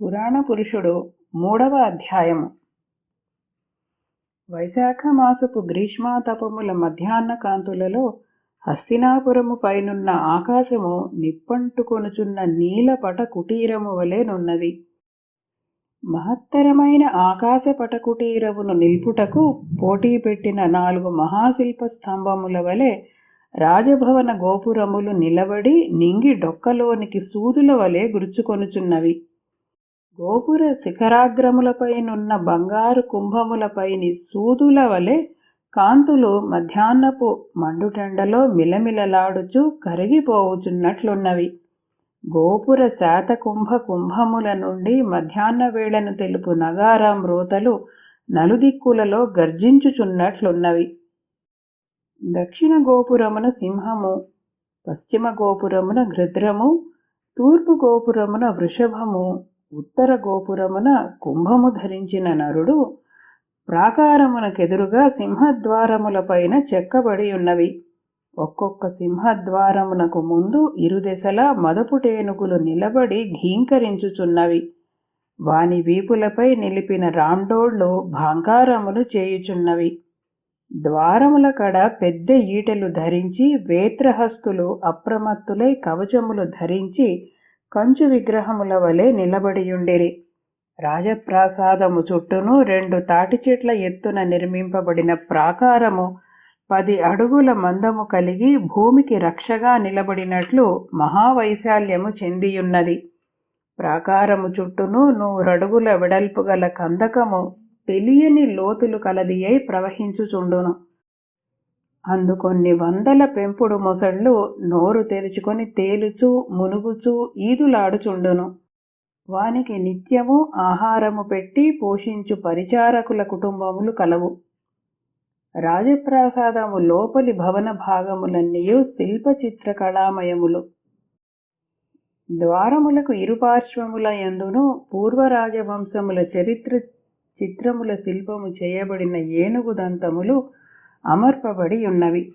పురాణ పురుషుడు మూడవ అధ్యాయము. వైశాఖ మాసపు గ్రీష్మాతపముల మధ్యాహ్న కాంతులలో హస్తినాపురము పైనున్న ఆకాశము నిప్పంటుకొనుచున్న నీలపట కుటీరము వలెనున్నది మహత్తరమైన ఆకాశ పట కుటీరమును నిల్పుటకు పోటీ పెట్టిన నాలుగు మహాశిల్ప స్తంభముల వలె రాజభవన గోపురములు నిలబడి నింగి డొక్కలోనికి సూదుల వలె గురుచుకొనుచున్నవి. గోపుర శిఖరాగ్రములపైనున్న బంగారు కుంభములపైని సూదుల వలె కాంతులు మధ్యాహ్నపు మండుటెండలో మిలమిలలాడుచు కరిగిపోవుచున్నట్లున్నవి. గోపుర శాతకుంభ కుంభముల నుండి మధ్యాహ్న వేళను తెలుపు నగారం రోతలు నలుదిక్కులలో గర్జించుచున్నట్లున్నవి. దక్షిణ గోపురమున సింహము పశ్చిమ గోపురమున గృద్రము తూర్పు గోపురమున వృషభము ఉత్తర గోపురమున కుంభము ధరించిన నరుడు ప్రాకారమునకెదురుగా సింహద్వారములపైన చెక్కబడి ఉన్నవి. ఒక్కొక్క సింహద్వారమునకు ముందు ఇరుదెసలా మదపుటేనుగులు నిలబడి ఘీంకరించుచున్నవి. వాని వీపులపై నిలిపిన రాండోళ్ళు భాంకారములు చేయుచున్నవి. ద్వారముల కడ పెద్ద ఈటెలు ధరించి వేత్రహస్తులు అప్రమత్తులై కవచములు ధరించి కంచు విగ్రహముల వలె నిలబడియుండిరి. రాజప్రాసాదము చుట్టూను రెండు తాటి చెట్ల ఎత్తున నిర్మింపబడిన ప్రాకారము పది అడుగుల మందము కలిగి భూమికి రక్షగా నిలబడినట్లు మహావైశాల్యము చెందియున్నది. ప్రాకారము చుట్టూను నూరడుగుల వెడల్పు గల కందకము తెలియని లోతులు కలది అయి ప్రవహించుచుండును. అందుకొన్ని వందల పెంపుడు మొసళ్ళు నోరు తెరుచుకొని తేలుచు మునుగుచు ఈదులాడుచుండును. వానికి నిత్యము ఆహారము పెట్టి పోషించు పరిచారకుల కుటుంబములు కలవు. రాజప్రాసాదము లోపలి భవన భాగములన్నీయు శిల్ప చిత్రకళామయములు ద్వారములకు ఇరుపార్శ్వముల యందును పూర్వరాజవంశముల చరిత్ర చిత్రముల శిల్పము చేయబడిన ఏనుగు దంతములు అమర్పబడి ఉన్నవి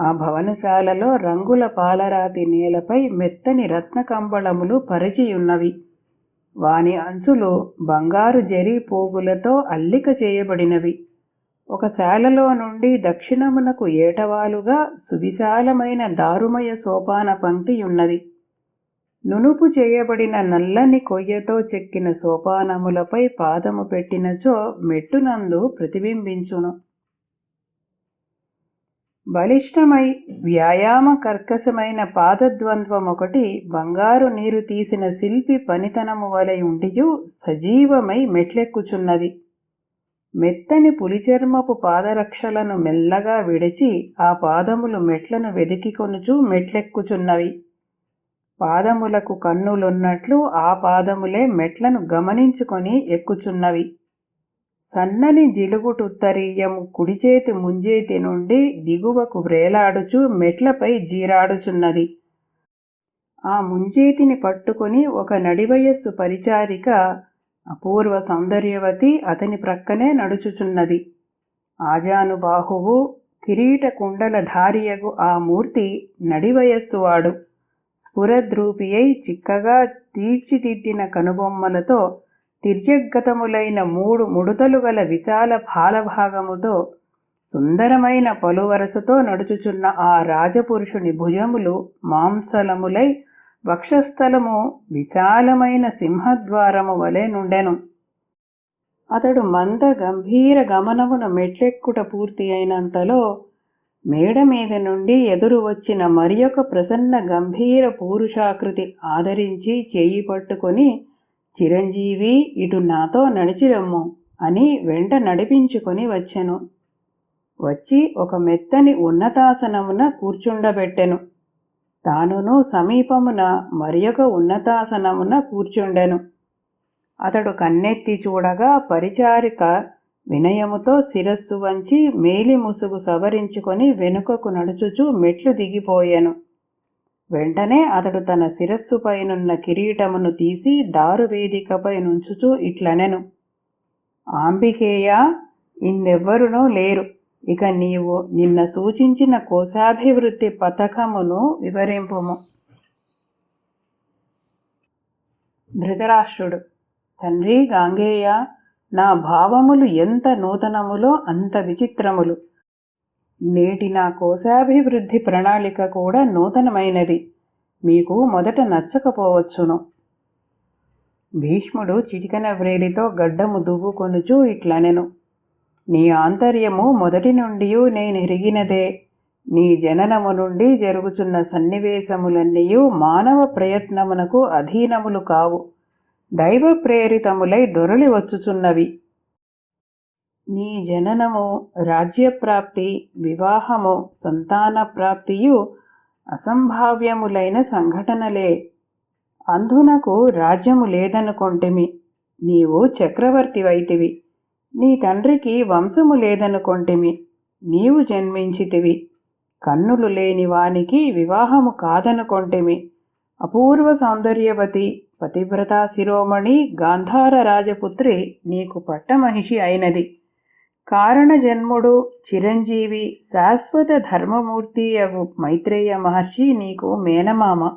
ఆ భవనశాలలో రంగుల పాలరాతి నేలపై మెత్తని రత్న కంబళములు పరిచియున్నవి. వాని అంచులు బంగారు జరీ పోగులతో అల్లిక చేయబడినవి. ఒక శాలలో నుండి దక్షిణమునకు ఏటవాలుగా సువిశాలమైన దారుమయ సోపాన పంక్తి ఉన్నది నునుపు చేయబడిన నల్లని కొయ్యతో చెక్కిన సోపానములపై పాదము పెట్టినచో మెట్టునందు ప్రతిబింబించును. బలిష్టమై వ్యాయామ కర్కశమైన పాదద్వంద్వం ఒకటి బంగారు నీరు తీసిన శిల్పి పనితనము వలె ఉండియు సజీవమై మెట్లెక్కుచున్నది. మెత్తని పులిచర్మపు పాదరక్షలను మెల్లగా విడిచి ఆ పాదములు మెట్లను వెదికికొనుచు మెట్లెక్కుచున్నవి. పాదములకు కన్నులున్నట్లు ఆ పాదములే మెట్లను గమనించుకొని ఎక్కుచున్నవి. సన్నని జిలుగుటుత్తరీయం కుడిచేతి ముంజేతి నుండి దిగువకు వ్రేలాడుచు మెట్లపై జీరాడుచున్నది. ఆ ముంజేతిని పట్టుకుని ఒక నడివయస్సు పరిచారిక అపూర్వ సౌందర్యవతి అతని ప్రక్కనే నడుచుచున్నది. ఆజానుబాహువు కిరీట కుండల ధారియగు ఆ మూర్తి నడివయస్సువాడు. స్ఫురద్రూపియై చిక్కగా తీర్చిదిద్దిన కనుబొమ్మలతో తిర్యగ్గతములైన మూడు ముడుతలు గల విశాల ఫాలభాగముతో సుందరమైన పలువరసతో నడుచుచున్న ఆ రాజపురుషుని భుజములు మాంసలములై వక్షస్థలము విశాలమైన సింహద్వారము వలె నుండెను. అతడు మంద గంభీర గమనమున మెట్లెక్కుట పూర్తి అయినంతలో మేడ మీద నుండి ఎదురు వచ్చిన మరి ప్రసన్న గంభీర పూరుషాకృతి ఆదరించి చేయి పట్టుకొని చిరంజీవి ఇటు నాతో నడిచిరమ్ము అని వెంట నడిపించుకొని వచ్చెను. వచ్చి ఒక మెత్తని ఉన్నతాసనమున కూర్చుండబెట్టెను. తానును సమీపమున మరి ఒక ఉన్నతాసనమున కూర్చుండెను. అతడు కన్నెత్తి చూడగా పరిచారిక వినయముతో శిరస్సు వంచి మేలి ముసుగు సవరించుకొని వెనుకకు నడుచుచు మెట్లు దిగిపోయాను. వెంటనే అతడు తన శిరస్సుపైనున్న కిరీటమును తీసి దారువేదికపై నుంచుచూ ఇట్లనెను. ఆంబికేయ ఇందెవ్వరునూ లేరు. ఇక నీవు నిన్న సూచించిన కోశాభివృద్ధి పథకమును వివరింపుము. ధృతరాష్ట్రుడు తండ్రి గాంగేయ నా భావములు ఎంత నూతనములో అంత విచిత్రములు. నేటి నా కోశాభివృద్ధి ప్రణాళిక కూడా నూతనమైనది. మీకు మొదట నచ్చకపోవచ్చును. భీష్ముడు చిటికన వ్రేలితో గడ్డము దువ్వుకొనుచు ఇట్లనెను. నీ ఆంతర్యము మొదటి నుండి నేనెరిగినదే నీ జననము నుండి జరుగుచున్న సన్నివేశములన్నీయు మానవ ప్రయత్నమునకు అధీనములు కావు. దైవ ప్రేరితములై దొరలి వచ్చుచున్నవి. నీ జననము రాజ్యప్రాప్తి వివాహము సంతాన ప్రాప్తియు అసంభావ్యములైన సంఘటనలే. అంధునకు రాజ్యము లేదనుకొంటిమి నీవు చక్రవర్తివైతివి నీ తండ్రికి వంశము లేదనుకొంటిమి నీవు జన్మించితివి. కన్నులు లేని వానికి వివాహము కాదనుకొంటిమి. అపూర్వ సౌందర్యవతి పతివ్రతా శిరోమణి గాంధార రాజపుత్రి నీకు పట్టమహిషి అయినది. కారణ జన్ముడు చిరంజీవి శాశ్వత ధర్మమూర్తి అగు మైత్రేయ మహర్షి నీకు మేనమామ.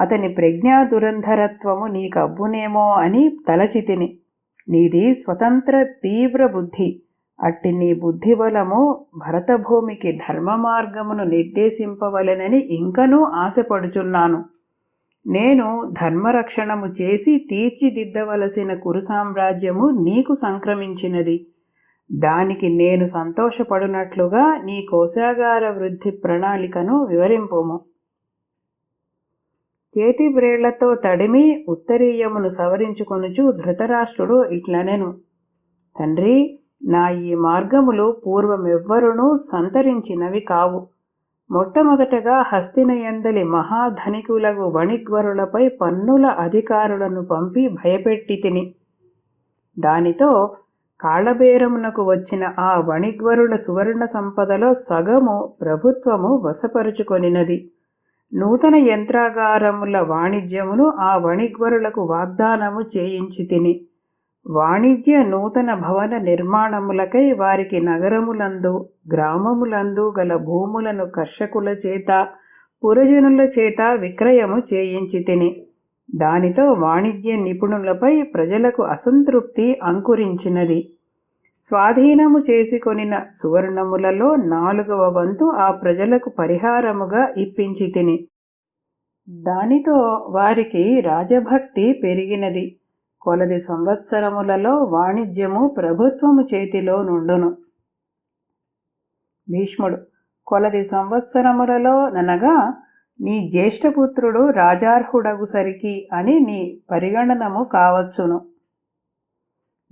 అతని ప్రజ్ఞా దురంధరత్వము నీకబ్బునేమో అని తలచితిని. నీది స్వతంత్ర తీవ్ర బుద్ధి. అట్టి నీ బుద్ధిబలము భరతభూమికి ధర్మ మార్గమును నిర్దేశింపవలెనని ఇంకనూ ఆశపడుచున్నాను. నేను ధర్మరక్షణము చేసి తీర్చిదిద్దవలసిన కురు సామ్రాజ్యము నీకు సంక్రమించినది. దానికి నేను సంతోషపడునట్లుగా నీ కోశాగార వృద్ధి ప్రణాళికను వివరింపుము. చేతి బ్రేళ్ళతో తడిమి ఉత్తరీయమును సవరించుకొనుచు ధృతరాష్ట్రుడు ఇట్లనెను. తండ్రి నా ఈ మార్గములు పూర్వమెవ్వరునూ సంతరించినవి కావు. మొట్టమొదటగా హస్తినయందలి మహాధనికులగు వణిగ్వరులపై పన్నుల అధికారులను పంపి భయపెట్టి తిని. దానితో కాళబేరమునకు వచ్చిన ఆ వణిగ్వరుల సువర్ణ సంపదలో సగము ప్రభుత్వము వశపరుచుకొనినది. నూతన యంత్రాగారముల వాణిజ్యమును ఆ వణిగ్వరులకు వాగ్దానము చేయించి తిని వాణిజ్య నూతన భవన నిర్మాణములకై వారికి నగరములందు గ్రామములందు గల భూములను కర్షకుల చేత పురజనుల చేత విక్రయము చేయించి తిని దానితో వాణిజ్య నిపుణులపై ప్రజలకు అసంతృప్తి అంకురించినది. స్వాధీనము చేసుకొనిన సువర్ణములలో నాలుగవ వంతు ఆ ప్రజలకు పరిహారముగా ఇప్పించి తిని దానితో వారికి రాజభక్తి పెరిగినది. కొలది సంవత్సరములలో వాణిజ్యము ప్రభుత్వము చేతిలో నుండును. భీష్ముడు కొలది సంవత్సరములలో ననగా నీ జ్యేష్ఠపుత్రుడు రాజార్హుడగుసరికి అని నీ పరిగణనము కావచ్చును.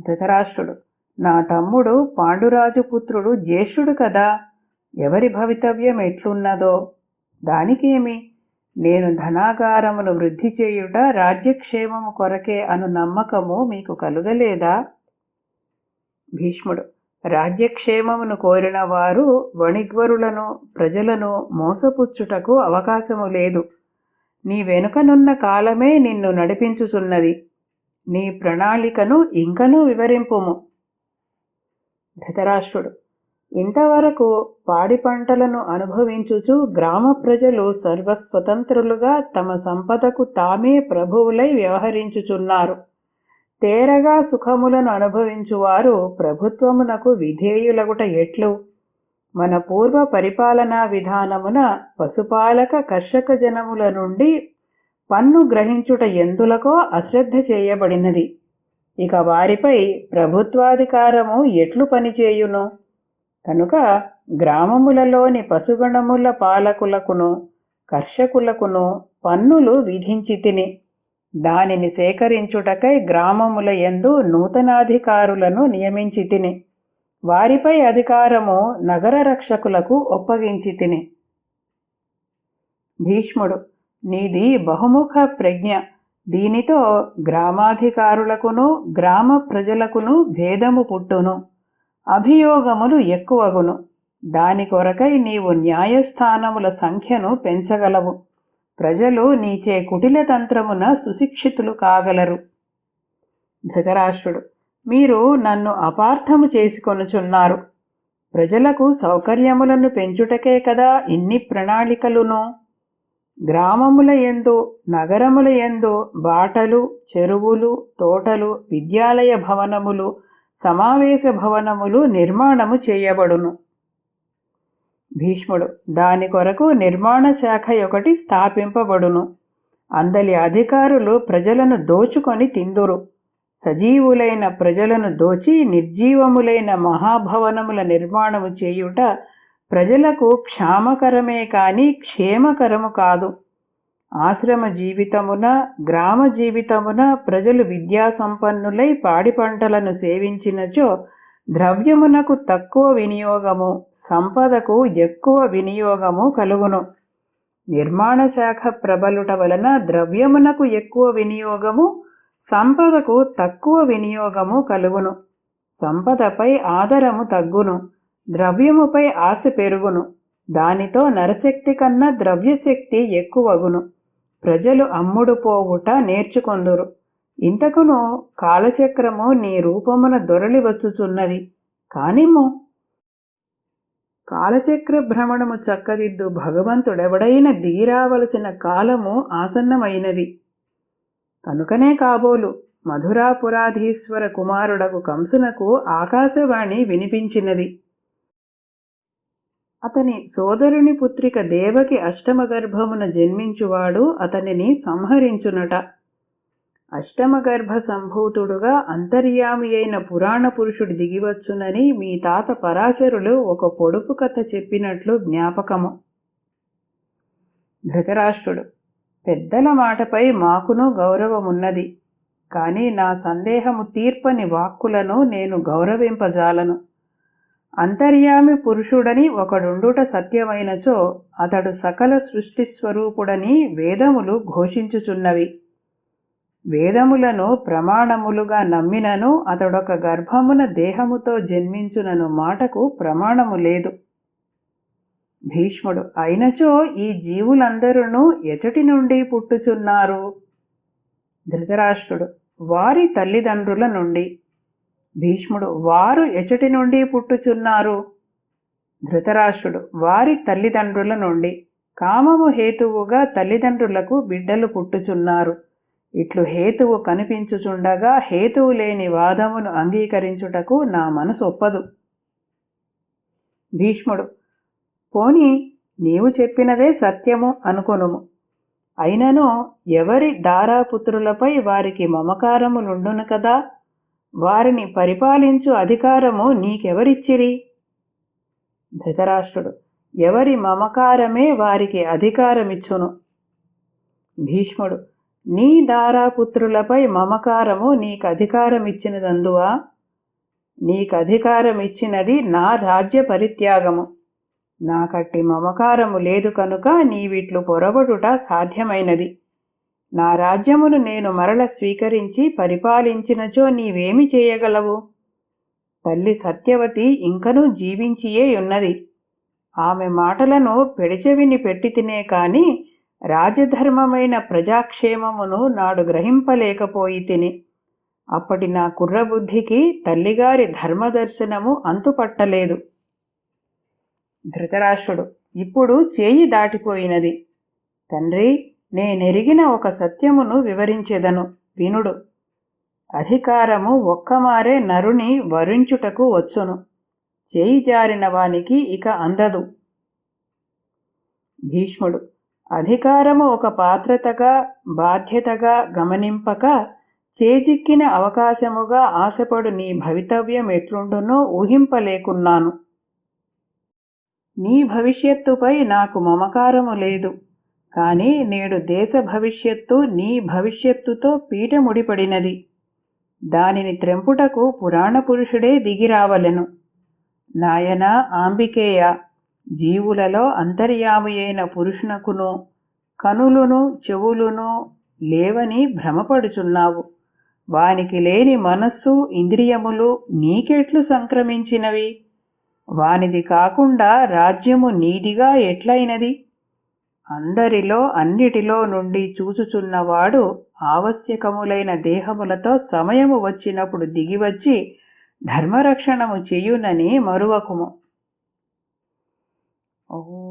ధృతరాష్ట్రుడు నా తమ్ముడు పాండురాజు పుత్రుడు జ్యేష్ఠుడు కదా ఎవరి భవితవ్యం ఎట్లున్నదో? దానికేమి? నేను ధనాగారమును వృద్ధి చేయుట రాజ్యక్షేమము కొరకే అను నమ్మకము మీకు కలుగలేదా? భీష్ముడు రాజ్యక్షేమమును కోరిన వారు వణిగ్వరులను ప్రజలను మోసపుచ్చుటకు అవకాశము లేదు. నీ వెనుకనున్న కాలమే నిన్ను నడిపించుచున్నది. నీ ప్రణాళికను ఇంకనూ వివరింపుము. ధృతరాష్ట్రుడు ఇంతవరకు పాడి పంటలను అనుభవించుచు గ్రామ ప్రజలు సర్వస్వతంత్రులుగా తమ సంపదకు తామే ప్రభువులై వ్యవహరించుచున్నారు. తేరగా సుఖములను అనుభవించువారు ప్రభుత్వమునకు విధేయులగుట ఎట్లు? మన పూర్వ పరిపాలనా విధానమున పశుపాలక కర్షక జనముల నుండి పన్ను గ్రహించుట ఎందులకో అశ్రద్ధ చేయబడినది. ఇక వారిపై ప్రభుత్వాధికారము ఎట్లు పనిచేయును? కనుక గ్రామములలోని పశుగణముల పాలకులకును కర్షకులకును పన్నులు విధించి తిని దానిని సేకరించుటకై గ్రామముల యందు నూతనాధికారులను నియమించి తిని వారిపై అధికారము నగర రక్షకులకు ఒప్పగించి తిని. భీష్ముడు నీది బహుముఖ ప్రజ్ఞ. దీనితో గ్రామాధికారులకును గ్రామ ప్రజలకును భేదము పుట్టును అభియోగములు ఎక్కువగును. దాని కొరకై నీవు న్యాయస్థానముల సంఖ్యను పెంచగలవు. ప్రజలు నీచే కుటిల తంత్రమున సుశిక్షితులు కాగలరు. ధృతరాష్ట్రుడు మీరు నన్ను అపార్థము చేసుకొనుచున్నారు. ప్రజలకు సౌకర్యములను పెంచుటకే కదా ఇన్ని ప్రణాళికలును? గ్రామముల ఎందు నగరముల యందు బాటలు చెరువులు తోటలు విద్యాలయ భవనములు సమావేశ భవనములు నిర్మాణము చేయబడును. భీష్ముడు దాని కొరకు నిర్మాణ శాఖ ఒకటి స్థాపింపబడును. అందలి అధికారులు ప్రజలను దోచుకొని తిందురు. సజీవులైన ప్రజలను దోచి నిర్జీవములైన మహాభవనముల నిర్మాణము చేయుట ప్రజలకు క్షామకరమే కాని క్షేమకరము కాదు. ఆశ్రమ జీవితమున గ్రామ జీవితమున ప్రజలు విద్యాసంపన్నులై పాడి పంటలను సేవించినచో ద్రవ్యమునకు తక్కువ వినియోగము సంపదకు ఎక్కువ వినియోగము కలుగును. నిర్మాణ శాఖ ప్రబలుట వలన ద్రవ్యమునకు ఎక్కువ వినియోగము సంపదకు తక్కువ వినియోగము కలుగును. సంపదపై ఆదరము తగ్గును ద్రవ్యముపై ఆశ పెరుగును. దానితో నరశక్తి కన్నా ద్రవ్యశక్తి ఎక్కువగును. ప్రజలు అమ్ముడుపోవుట నేర్చుకొందురు. ఇంతకును కాలచక్రము నీ రూపమున దొరలి వచ్చుచున్నది. కానిమ్ము. కాలచక్ర భ్రమణము చక్కదిద్దు భగవంతుడెవడైన దిగిరావలసిన కాలము ఆసన్నమైనది. కనుకనే కాబోలు మధురాపురాధీశ్వర కుమారుడకు కంసునకు ఆకాశవాణి వినిపించినది. అతని సోదరుని పుత్రిక దేవకి అష్టమ గర్భమున జన్మించువాడు అతనిని సంహరించునట. అష్టమ గర్భ సంభూతుడుగా అంతర్యామి అయిన పురాణ పురుషుడు దిగివచ్చునని మీ తాత పరాశరులు ఒక పొడుపు కథ చెప్పినట్లు జ్ఞాపకము. ధృతరాష్ట్రుడు పెద్దల మాటపై మాకును గౌరవమున్నది కానీ నా సందేహము తీర్పని వాక్కులను నేను గౌరవింపజాలను. అంతర్యామి పురుషుడని ఒకడుండుట సత్యమైనచో అతడు సకల సృష్టి స్వరూపుడని వేదములు ఘోషించుచున్నవి. వేదములను ప్రమాణములుగా నమ్మినను అతడొక గర్భమున దేహముతో జన్మించునను మాటకు ప్రమాణము లేదు. భీష్ముడు అయినచో ఈ జీవులందరూ ఎచటి నుండి పుట్టుచున్నారు? ధృతరాష్ట్రుడు వారి తల్లిదండ్రుల నుండి. భీష్ముడు వారు ఎచటి నుండి పుట్టుచున్నారు? ధృతరాష్ట్రుడు వారి తల్లిదండ్రుల నుండి. కామము హేతువుగా తల్లిదండ్రులకు బిడ్డలు పుట్టుచున్నారు. ఇట్లు హేతువు కనిపించుచుండగా హేతువు లేని వాదమును అంగీకరించుటకు నా మనసు ఒప్పదు. భీష్ముడు పోని నీవు చెప్పినదే సత్యము అనుకొనుము. అయినను ఎవరి దారాపుత్రులపై వారికి మమకారములుండును కదా? వారిని పరిపాలించు అధికారము నీకెవరిచ్చిరి? ధృతరాష్ట్రుడు ఎవరి మమకారమే వారికి అధికారమిచ్చును. భీష్ముడు నీ దారాపుత్రులపై మమకారము నీకు అధికారమిచ్చినదందువా? నీకు అధికారమిచ్చినది నా రాజ్య పరిత్యాగము. నాకట్టి మమకారము లేదు కనుక నీవిట్లు పొరబడుట సాధ్యమైనది. నా రాజ్యమును నేను మరల స్వీకరించి పరిపాలించినచో నీవేమి చేయగలవు? తల్లి సత్యవతి ఇంకనూ జీవించియే ఉన్నది. ఆమె మాటలను పెడిచెవిని పెట్టి తినే కానీ రాజధర్మమైన ప్రజాక్షేమమును నాడు గ్రహింపలేకపోయి తిని అప్పటి నా కుర్రబుద్ధికి తల్లిగారి ధర్మదర్శనము అంతుపట్టలేదు. ధృతరాష్ట్రుడు ఇప్పుడు చేయి దాటిపోయినది. తండ్రి నేనెరిగిన ఒక సత్యమును వివరించెదను వినుడు. అధికారము ఒక్కమారే నరుని వరించుటకు వచ్చును. చేయి జారిన వానికి ఇక అందదు. భీష్ముడు అధికారము ఒక పాత్రతగా బాధ్యతగా గమనింపక చేజిక్కిన అవకాశముగా ఆశపడు నీ భవితవ్యం ఎట్లుండునో ఊహింపలేకున్నాను. నీ భవిష్యత్తుపై నాకు మమకారము లేదు. కానీ నేడు దేశ భవిష్యత్తు నీ భవిష్యత్తుతో పీట ముడిపడినది దానిని త్రెంపుటకు పురాణ పురుషుడే దిగిరావలెను. నాయనా ఆంబికేయ జీవులలో అంతర్యామి అయిన పురుషునకును కనులును చెవులును లేవని భ్రమపడుచున్నావు. వానికి లేని మనస్సు ఇంద్రియములు నీకెట్లు సంక్రమించినవి? వానిది కాకుండా రాజ్యము నీదిగా ఎట్లయినది? అందరిలో అన్నిటిలో నుండి చూచుచున్నవాడు ఆవశ్యకములైన దేహములతో సమయము వచ్చినప్పుడు దిగివచ్చి ధర్మరక్షణము చేయునని మరువకుము. 哦。